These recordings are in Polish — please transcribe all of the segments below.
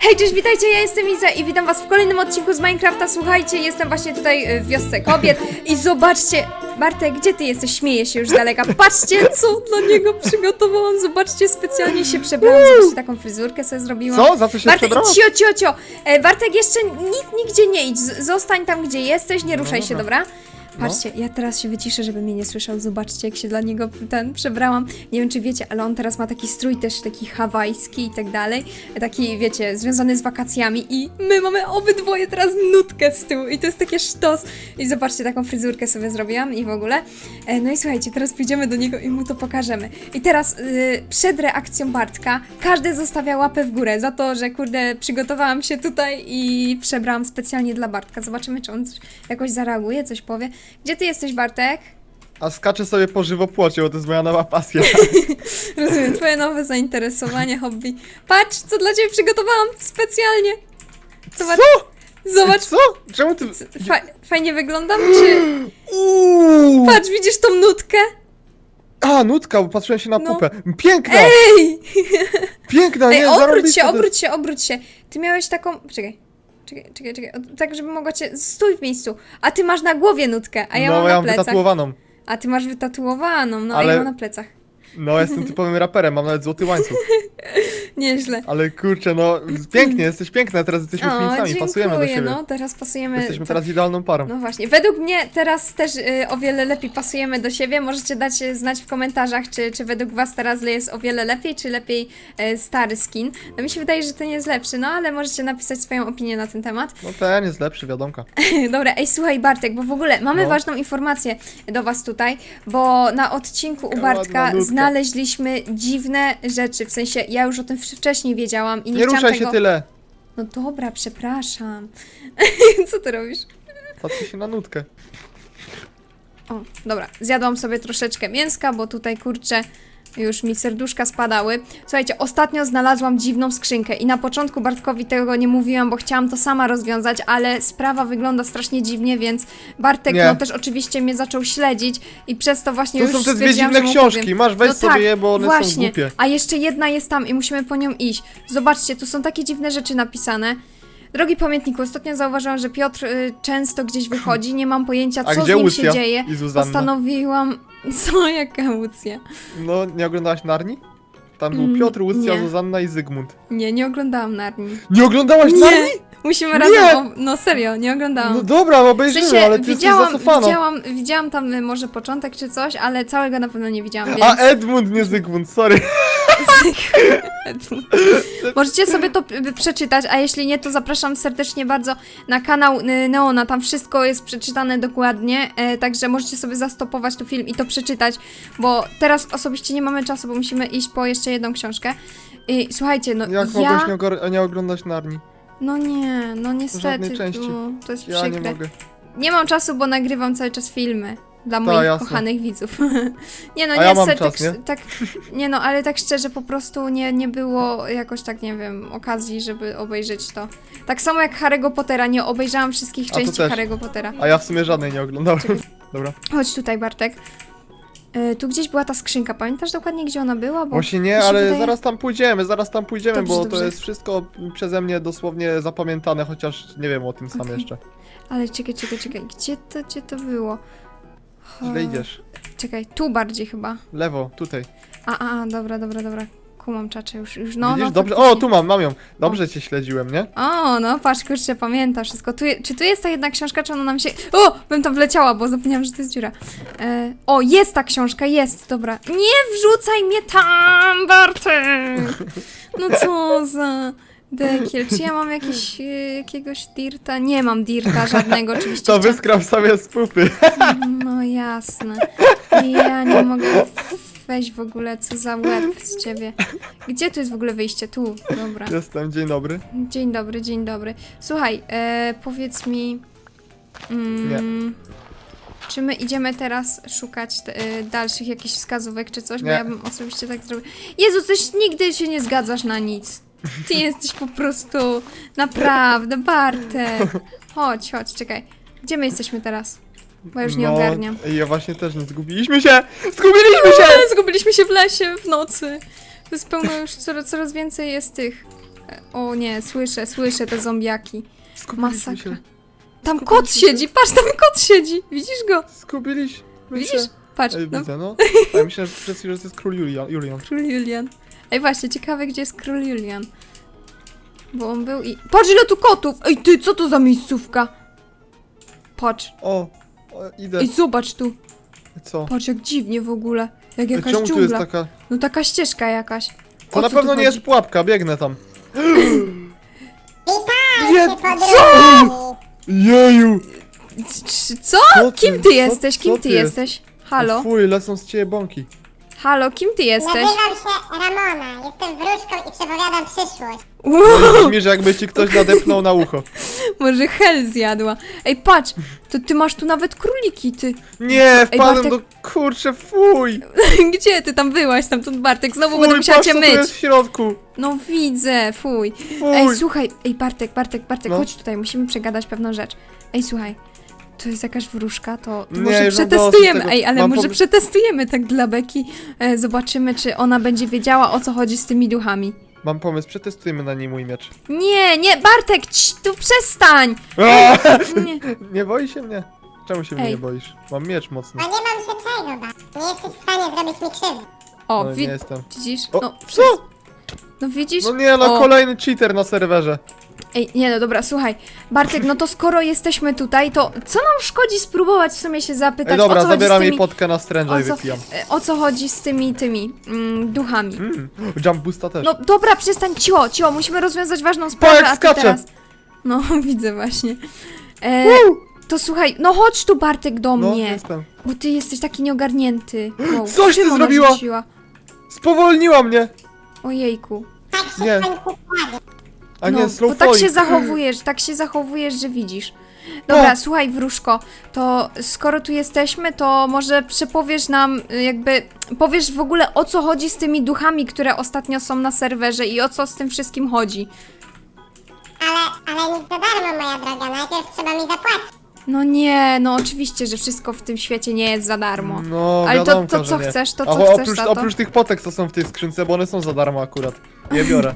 Hej, cześć, witajcie, ja jestem Iza i witam was w kolejnym odcinku z Minecrafta. Słuchajcie, jestem właśnie tutaj y, w wiosce kobiet i zobaczcie, Bartek, gdzie ty jesteś? Śmieję się już z daleka. Patrzcie, co dla niego przygotowałam. Zobaczcie, specjalnie się przebrałam, zobaczcie, taką fryzurkę sobie zrobiłam. Co? Za co się Bartek, przebrała? cio, cio, cio. E, Bartek, jeszcze nikt nigdzie nie idź. Z- Zostań tam, gdzie jesteś, nie ruszaj No się, dobra. Dobra? Patrzcie, ja teraz się wyciszę, żeby mnie nie słyszał. Zobaczcie, jak się dla niego ten przebrałam. Nie wiem, czy wiecie, ale on teraz ma taki strój też taki hawajski i tak dalej. Taki, wiecie, związany z wakacjami i my mamy obydwoje teraz nutkę z tyłu i to jest takie sztos. I zobaczcie, taką fryzurkę sobie zrobiłam i w ogóle. E, No i słuchajcie, teraz pójdziemy do niego i mu to pokażemy. I teraz y, przed reakcją Bartka każdy zostawia łapę w górę za to, że kurde, przygotowałam się tutaj i przebrałam specjalnie dla Bartka. Zobaczymy, czy on jakoś zareaguje, coś powie. Gdzie ty jesteś, Bartek? A skaczę sobie po żywopłocie, bo to jest moja nowa pasja. Rozumiem, twoje nowe zainteresowanie, hobby. Patrz, co dla ciebie przygotowałam specjalnie. Zobacz, Co? zobacz, Co? Czemu ty... fa fajnie wyglądam, czy... Uuu! Patrz, widzisz tą nutkę? A, nutka, bo patrzyłem się na No. pupę. Piękna! Ej! Piękna, Ej, nie? obróć się, obróć się, obróć się. Ty miałeś taką... Czekaj. Czekaj, czekaj, czekaj. O, Tak, żeby mogła cię... Stój w miejscu. A ty masz na głowie nutkę, a ja no, mam ja na mam plecach. wytatuowaną. A ty masz wytatuowaną, no a Ale- ja mam na plecach. No, jestem typowym raperem, mam nawet złoty łańcuch. Nieźle. Ale kurczę, no, pięknie, jesteś piękna, teraz jesteśmy O, dziękuję, pasujemy do siebie. no. Teraz pasujemy... Jesteśmy to- teraz idealną parą. No właśnie, według mnie teraz też y, o wiele lepiej pasujemy do siebie. Możecie dać y, znać w komentarzach, czy, czy według was teraz jest o wiele lepiej, czy lepiej y, stary skin. No mi się wydaje, że ten jest lepszy, no ale możecie napisać swoją opinię na ten temat. No ten jest lepszy, wiadomka. Dobra, ej słuchaj Bartek, bo w ogóle mamy No. ważną informację do was tutaj, bo na odcinku u Bartka znaleźliśmy dziwne rzeczy, w sensie ja już o tym wcześniej wiedziałam i nie, Nie chciałam ruszaj tego... się tyle. No dobra, przepraszam. Co ty robisz? Patrzę się na nutkę. O, dobra, zjadłam sobie troszeczkę mięska, bo tutaj kurczę już mi serduszka spadały. Słuchajcie, ostatnio znalazłam dziwną skrzynkę i na początku Bartkowi tego nie mówiłam, bo chciałam to sama rozwiązać, ale sprawa wygląda strasznie dziwnie, więc Bartek Nie. no też oczywiście mnie zaczął śledzić i przez to właśnie To już są te dwie stwierdziłam, dziwne że mu powiem. książki, masz weź No sobie tak, je, bo one są Właśnie, głupie. a jeszcze jedna jest tam i musimy po nią iść. Zobaczcie, tu są takie dziwne rzeczy napisane. Drogi pamiętniku, ostatnio zauważyłam, że Piotr y, często gdzieś wychodzi, nie mam pojęcia, A co z gdzie nim Łucja się dzieje. i Zuzanna? Postanowiłam... Co, jaka Łucja? No, nie oglądałaś Narni? Tam był Mm, Piotr, Łucja, nie. Zuzanna i Zygmunt. Nie, nie oglądałam Narni. Nie oglądałaś Narni? Nie! Musimy Nie! razem... O... No serio, nie oglądałam. No dobra, w obejrzymy, sensie, ale ty widziałam, jesteś widziałam, widziałam tam y, może początek czy coś, ale całego na pewno nie widziałam, więc... A Edmund, nie Zygmunt, sorry. Możecie sobie to przeczytać, a jeśli nie, to zapraszam serdecznie bardzo na kanał y, Neona, tam wszystko jest przeczytane dokładnie, e, także możecie sobie zastopować tu film i to przeczytać, bo teraz osobiście nie mamy czasu, bo musimy iść po jeszcze jedną książkę. I słuchajcie, no Jak ja... mogłeś nie, nie oglądać Narni? No nie, no niestety, Żadnej części. no, to jest Ja nie przykre. mogę. Nie mam czasu, bo nagrywam cały czas filmy. Dla moich jasne. kochanych widzów. nie no, A ja mam czas, tak, nie? tak. Nie no, ale tak szczerze po prostu nie, nie było jakoś tak, nie wiem, okazji, żeby obejrzeć to. Tak samo jak Harry'ego Pottera, nie obejrzałam wszystkich A to części też. Harry'ego Pottera. A ja w sumie żadnej nie oglądałem. Dobra. Chodź tutaj, Bartek. Y, tu gdzieś była ta skrzynka, pamiętasz dokładnie gdzie ona była? Bo Właśnie mi nie, się ale wydaje- zaraz tam pójdziemy, zaraz tam pójdziemy, Dobrze, bo dobrze. to jest wszystko przeze mnie dosłownie zapamiętane, chociaż nie wiem o tym sam Okej. jeszcze. Ale czekaj, czekaj, czekaj, gdzie to, gdzie to było? Źle idziesz. Czekaj, tu bardziej chyba. Lewo, tutaj. A, a, a, dobra, dobra, dobra. Kumam czacze już, już no, Widzisz? no. Dobrze. O, faktycznie. tu mam, mam ją. Dobrze cię śledziłem, nie? O, no patrz, kurczę, pamięta wszystko. Tu, je- czy tu jest ta jedna książka, czy ona nam się... O, bym tam wleciała, bo zapomniałam, że to jest dziura. E, o, jest ta książka, jest, dobra. Nie wrzucaj mnie tam, Bartek! No co za... Dekiel, czy ja mam jakiś, e, jakiegoś dirta? Nie mam dirta żadnego, oczywiście. To chciałam- sobie z pupy. No jasne. Ja nie mogę... Weź w ogóle, co za łeb z ciebie. Gdzie tu jest w ogóle wyjście? Tu, dobra. Jestem, dzień dobry. Dzień dobry, dzień dobry. Słuchaj, e, powiedz mi. Mm, Czy my idziemy teraz szukać e, dalszych jakichś wskazówek czy coś? Bo Nie. ja bym osobiście tak zrobił. Jezu, coś nigdy się nie zgadzasz na nic. Ty jesteś po prostu naprawdę Bartek. Chodź, chodź, czekaj. Gdzie my jesteśmy teraz? Bo ja już nie no, ogarniam. Ja właśnie też nie zgubiliśmy się! Zgubiliśmy się! Zgubiliśmy się w lesie w nocy. To jest pełno już coraz, coraz więcej jest tych O nie, słyszę, słyszę te zombiaki. Skupiliśmy Masakra. się. Tam kot siedzi, patrz, tam kot siedzi. Widzisz go? Skupiliśmy Widzisz? się. Patrz, Ej, no, widzę, no. A ja myślałem, że przez chwilę, że to jest król Julian. Julian. król Julian. Ej, właśnie, ciekawe, gdzie jest król Julian. Bo on był i... Patrz, ile tu kotów! Ej, ty, co to za miejscówka? Patrz. O, o idę. Ej, zobacz tu. Co? Patrz, jak dziwnie w ogóle. Jak Ej, jakaś Czemu tu jest dżungla. taka... No taka ścieżka jakaś. To O na co pewno nie chodzi? jest pułapka, biegnę tam. Witajcie, podróżni! Jeju! C- Co? Co ty- Kim ty co- jesteś? Kim co ty ty jest? jesteś? Halo? O fuj, lecą z ciebie bąki. Halo, kim ty jesteś? Nazywam się Ramona, jestem wróżką i przepowiadam przyszłość. Uuu, Brzmi, że jakby ci ktoś nadepnął na ucho. może hel zjadła. Ej, patrz, to ty masz tu nawet króliki, ty. Nie, wpadłem Bartek- do... Kurczę, fuj! Gdzie ty tam byłaś, tamtąd Bartek? Znowu Fuj, będę musiała patrz, cię co tu myć. jest w środku. No widzę, fuj. Fuj. Ej, słuchaj, ej Bartek, Bartek, Bartek, No. chodź tutaj, musimy przegadać pewną rzecz. Ej, słuchaj, to jest jakaś wróżka, to, to Nie, może już mam przetestujemy. dosyć tego. Ej, ale Mam może pomysł. przetestujemy tak dla Beki. E, zobaczymy, czy ona będzie wiedziała, o co chodzi z tymi duchami. Mam pomysł, przetestujmy na niej mój miecz. Nie, nie, Bartek, cii, tu przestań! Aaa! Nie. Nie boi się mnie? Czemu się mnie Ej. nie boisz? Mam miecz mocny. A nie mam się czego bać. Nie jesteś w stanie zrobić mi krzywdy. O, No, nie wi- jestem. widzisz? O, No, co? no widzisz? No nie, no O. kolejny cheater na serwerze. Ej, nie no, dobra, słuchaj. Bartek, no to skoro jesteśmy tutaj, to co nam szkodzi spróbować w sumie się zapytać, Ej, dobra, o co chodzi z zabieram jej tymi... potkę na stręża i o co, wypijam. e, o co chodzi z tymi, tymi mm, duchami? Mm. Jump boosta też. No dobra, przestań, cio, cio, musimy rozwiązać ważną sprawę, jak a ty skacze. teraz... No, widzę właśnie. E, to słuchaj, no chodź tu Bartek do no, mnie, jestem. bo ty jesteś taki nieogarnięty. Wow, Coś ty czym ona zrobiła? rzuciła? Spowolniła mnie! Ojejku. Tak się Nie. w końcu kładzie. A no, nie, slow bo tak się zachowujesz, tak się zachowujesz, że widzisz. Dobra, O! słuchaj, wróżko, to skoro tu jesteśmy, to może przepowiesz nam, y, jakby, powiesz w ogóle o co chodzi z tymi duchami, które ostatnio są na serwerze i o co z tym wszystkim chodzi. Ale, ale nic za darmo, moja droga. Najpierw trzeba mi zapłacić. No nie, no oczywiście, że wszystko w tym świecie nie jest za darmo. No, Ale to- wiadomko, to co nie. chcesz, to co chcesz oprócz, oprócz tych potek, co są w tej skrzynce, bo one są za darmo akurat. Je biorę.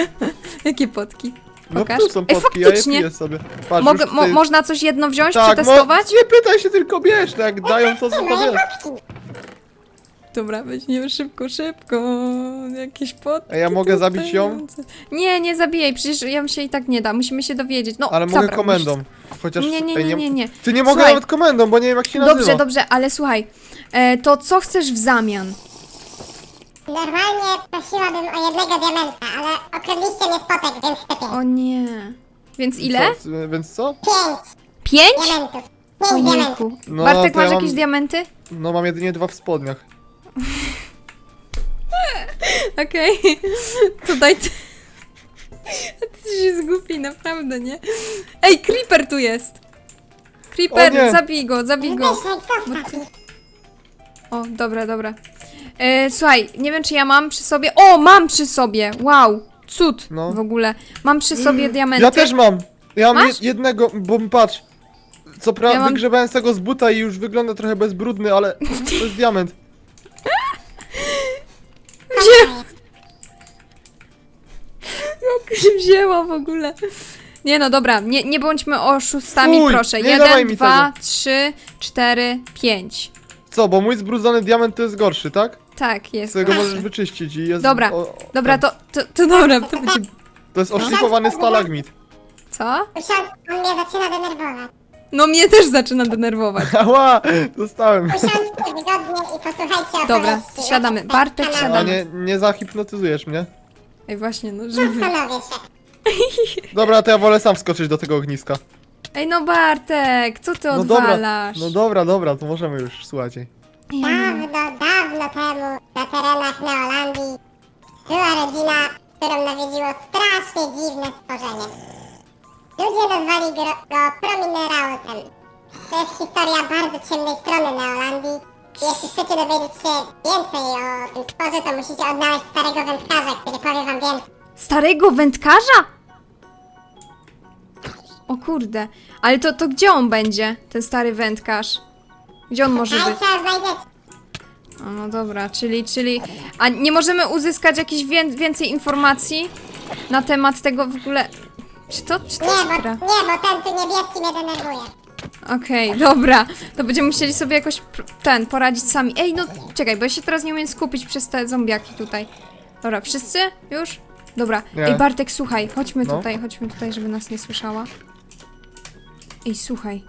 Jakie potki? No Pokaż. tu są Ej, potki, ja je faktycznie. piję sobie. Patrz, Mogę, już mo, tutaj- można coś jedno wziąć, tak, przetestować? Mo- nie pytaj się, tylko bierz, no jak dają to, co to potki. Dobra, weźmiemy szybko, szybko. Jakieś pot. A ja mogę zabić ją? Nie, nie zabijaj, przecież ja się i tak nie da. Musimy się dowiedzieć. No, Ale mogę dobra, komendą. Chociaż... Nie, nie, ej, nie, nie, nie. Ty nie mogę Słuchaj. nawet komendą, bo nie wiem jak się nazywa. Dobrze, dobrze, ale słuchaj. E, to co chcesz w zamian? Normalnie prosiłabym o jednego diamenta, ale okradliście mnie z potek, więc te pięć. O nie. Więc ile? Co, więc co? Pięć Pięć? diamentów. Pięć diamentów. Ojejku. No, Bartek, to masz ja mam- jakieś diamenty? No mam jedynie dwa w spodniach. Okej. To daj ty. Ty się zgubi, naprawdę, nie? Ej, Creeper tu jest! O Creeper, nie. zabij go, zabij go. Zbyszek, zostaw ich. O, dobra, dobra. E, słuchaj, nie wiem czy ja mam przy sobie. O, mam przy sobie! Wow! Cud No. w ogóle. Mam przy sobie diamenty. Ja też mam. Ja mam Masz? je- jednego, bo patrz. Co prawda Ja mam- wygrzebałem z tego z buta i już wygląda trochę bezbrudny, ale to jest diament. Gdzie? Jak się wzięła w ogóle? Nie no, dobra, nie, nie bądźmy oszustami, Fuj, proszę. nie dawaj Jeden, mi dwa, trzy, cztery, pięć. Co, bo mój zbrudzony diament to jest gorszy, tak? Tak, jest. Z tego możesz wyczyścić i jest... Dobra, o- o- Dobra, to, to, to dobra, to będzie... To jest oszlifowany stalagmit. Co? Usiądź, on mnie zaczyna denerwować. No mnie też zaczyna denerwować. Ała, dostałem. Usiądźcie wygodnie i posłuchajcie Dobra, opowieści. siadamy. Bartek, A siadamy. nie, nie zahipnotyzujesz mnie? Ej, właśnie, no żeby... Zastanowię się. Dobra, to ja wolę sam wskoczyć do tego ogniska. Ej, no Bartek, co ty No dobra, odwalasz? no dobra, dobra, to możemy już, słuchajcie. Dawno, dawno temu na terenach Neolandii była rodzina, którą nawiedziło strasznie dziwne stworzenie. Ludzie nazwali go, go Prominerautem. To jest historia bardzo ciemnej strony Neolandii. Jeśli chcecie dowiedzieć się więcej o tym stworze, to musicie odnaleźć starego wędkarza, który powie wam więcej. Starego wędkarza? O kurde, ale to, to gdzie on będzie, ten stary wędkarz? Gdzie on może być? Znajdziecie. O, no dobra, czyli, czyli... A nie możemy uzyskać jakichś wię więcej informacji? na temat tego w ogóle... Czy to, czy to Nie, jest bo, gra? nie, bo ten tu niebieski mnie denerwuje. Okej, dobra. To będziemy musieli sobie jakoś pr- ten, poradzić sami. Ej, no czekaj, bo ja się teraz nie umiem skupić przez te zombiaki tutaj. Dobra, wszyscy? Już? Dobra. Nie. Ej, Bartek, słuchaj, chodźmy No. tutaj, chodźmy tutaj, żeby nas nie słyszała. Ej, słuchaj.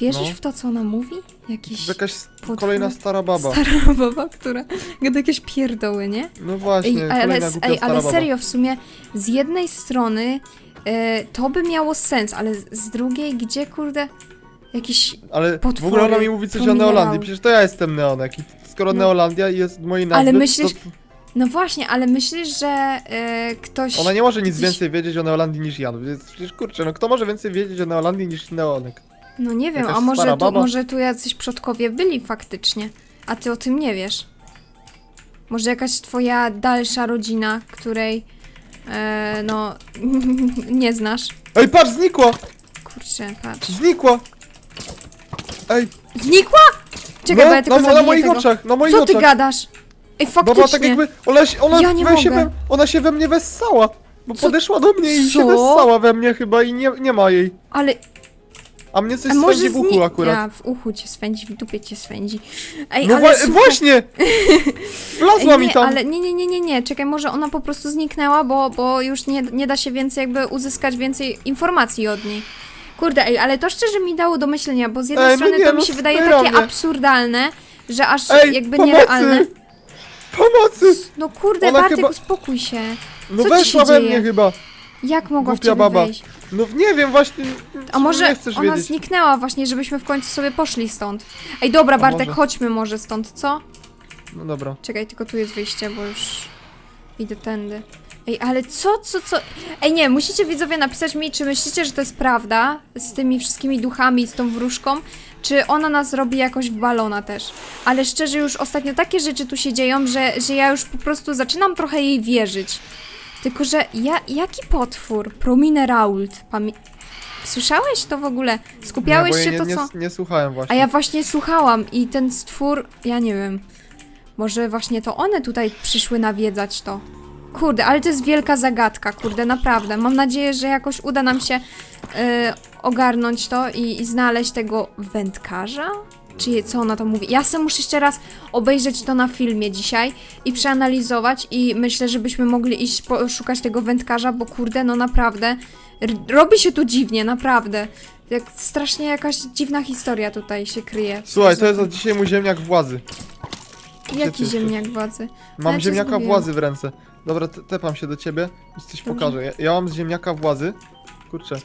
Wierzysz No. w to, co ona mówi? To Jakiś jest jakaś potwór? kolejna stara baba. stara baba, która gada jakieś pierdoły, nie? No właśnie, Ej, ale, kolejna głupia ej, stara ale baba. serio, w sumie z jednej strony e, to by miało sens, ale z- z drugiej, gdzie kurde jakiś... Ale w potwory, ogóle ona mi mówi coś o. Neolandii, przecież to ja jestem Neonek i skoro No. Neolandia jest w mojej nazwie, Ale myślisz- to No właśnie, ale myślisz, że e, ktoś... ona nie może nic więcej wiedzieć o Neolandii niż ja, no więc przecież kurczę, no kto może więcej wiedzieć o Neolandii niż Neonek? No nie wiem, Jakaś a może stara tu, baba? może tu jacyś przodkowie byli faktycznie, a ty o tym nie wiesz. Może jakaś twoja dalsza rodzina, której e, no nie znasz. Ej, patrz, znikła! Kurczę, patrz. Znikła! Ej, Znikła? Czekaj, no, bo ja tylko na, na zabiję moich tego. oczach, na moich Co ty oczach. gadasz? Ej, faktycznie. Baba tak jakby, ona, się- ona, Ja nie we się mogę. we, ona się we mnie wessała. Bo Co- podeszła do mnie i się Co? wessała we mnie chyba i nie, nie ma jej. Ale A mnie coś a swędzi w uchu akurat. Ja, w uchu cię swędzi, w dupie cię swędzi. Ej, No ale wa- słuchaj, właśnie! Wlazła mi tam. ale nie, nie, nie, nie, nie, czekaj, może ona po prostu zniknęła, bo, bo już nie, nie da się więcej jakby uzyskać więcej informacji od niej. Kurde, ej, ale to szczerze mi dało do myślenia, bo z jednej Ej, no strony nie, to mi no się wydaje takie absurdalne, że aż Ej, jakby pomocy! nierealne. Pomocy! No kurde, Ona Bartek, chyba- uspokój się. No Co ci weszła się we dzieje? mnie chyba. Jak mogła w Głupia ciebie baba. wejść? No nie wiem, właśnie. A może nie chcesz ona wiedzieć. zniknęła właśnie, żebyśmy w końcu sobie poszli stąd. Ej, dobra, A Bartek, może. chodźmy może stąd, co? No dobra. Czekaj, tylko tu jest wyjście, bo już idę tędy. Ej, ale co, co, co? Ej, nie, musicie widzowie napisać mi, czy myślicie, że to jest prawda z tymi wszystkimi duchami, z tą wróżką, czy ona nas robi jakoś w balona też. Ale szczerze, już ostatnio takie rzeczy tu się dzieją, że, że ja już po prostu zaczynam trochę jej wierzyć. Tylko, że ja, jaki potwór? Prominerault. Pamię... Słyszałeś to w ogóle? Skupiałeś nie, się ja to, nie, co... nie, nie słuchałem właśnie. A ja właśnie słuchałam i ten stwór, ja nie wiem. Może właśnie to one tutaj przyszły nawiedzać to. Kurde, ale to jest wielka zagadka, kurde, naprawdę. Mam nadzieję, że jakoś uda nam się e, ogarnąć to i, i znaleźć tego wędkarza? Czy co ona to mówi? Ja sam muszę jeszcze raz obejrzeć to na filmie dzisiaj i przeanalizować i myślę, żebyśmy mogli iść poszukać tego wędkarza, bo kurde, no naprawdę robi się tu dziwnie, naprawdę. Jak strasznie jakaś dziwna historia tutaj się kryje. Słuchaj, to jest od dzisiaj mój ziemniak władzy. Jaki ziemniak władzy? Mam Ja ziemniaka władzy w ręce. Dobra, te- tepam się do ciebie i coś Dobrze. pokażę. Ja, ja mam z ziemniaka władzy. Kurczę.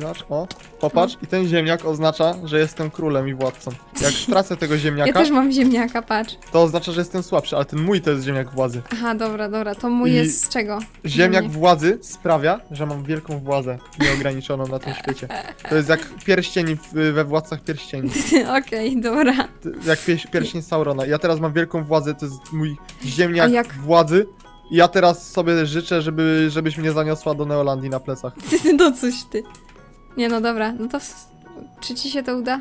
Zobacz, o, popatrz. I ten ziemniak oznacza, że jestem królem i władcą. Jak stracę tego Ja ziemniaka, też mam ziemniaka, patrz. to oznacza, że jestem słabszy, ale ten mój to jest ziemniak władzy. Aha, dobra, dobra, to mój I jest z czego? Ziemniak władzy sprawia, że mam wielką władzę nieograniczoną na tym świecie. To jest jak pierścień w, we Władcach Pierścieni. Okej, dobra. To- Jak pieś, pierścień Saurona. Ja teraz mam wielką władzę, to jest mój ziemniak A jak- władzy. I ja teraz sobie życzę, żeby, żebyś mnie zaniosła do Neolandii na plecach. No coś ty. Nie no dobra, no to czy ci się to uda?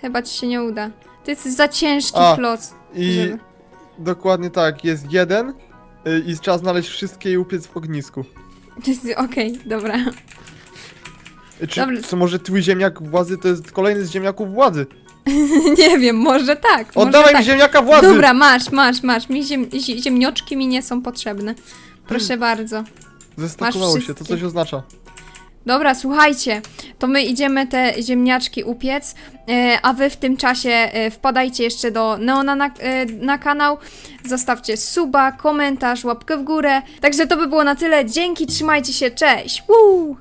Chyba ci się nie uda. To jest za ciężki A, kloc. I Żeby... dokładnie tak, jest jeden y, i trzeba znaleźć wszystkie i upiec w ognisku. Okej, dobra. Y, Czy, Dobra. czy może twój ziemniak władzy to jest kolejny z ziemniaków władzy? nie wiem, może tak. może Oddawaj tak. mi ziemniaka władzy! Dobra, masz, masz, masz. Mi ziem, zi- ziemnioczki mi nie są potrzebne. Proszę bardzo. Zestakowało masz się, to wszystkie. coś oznacza. Dobra, słuchajcie, to my idziemy te ziemniaczki upiec, e, a wy w tym czasie e, wpadajcie jeszcze do Neona na, e, na kanał, zostawcie suba, komentarz, łapkę w górę. Także to by było na tyle. Dzięki, trzymajcie się, cześć! Woo!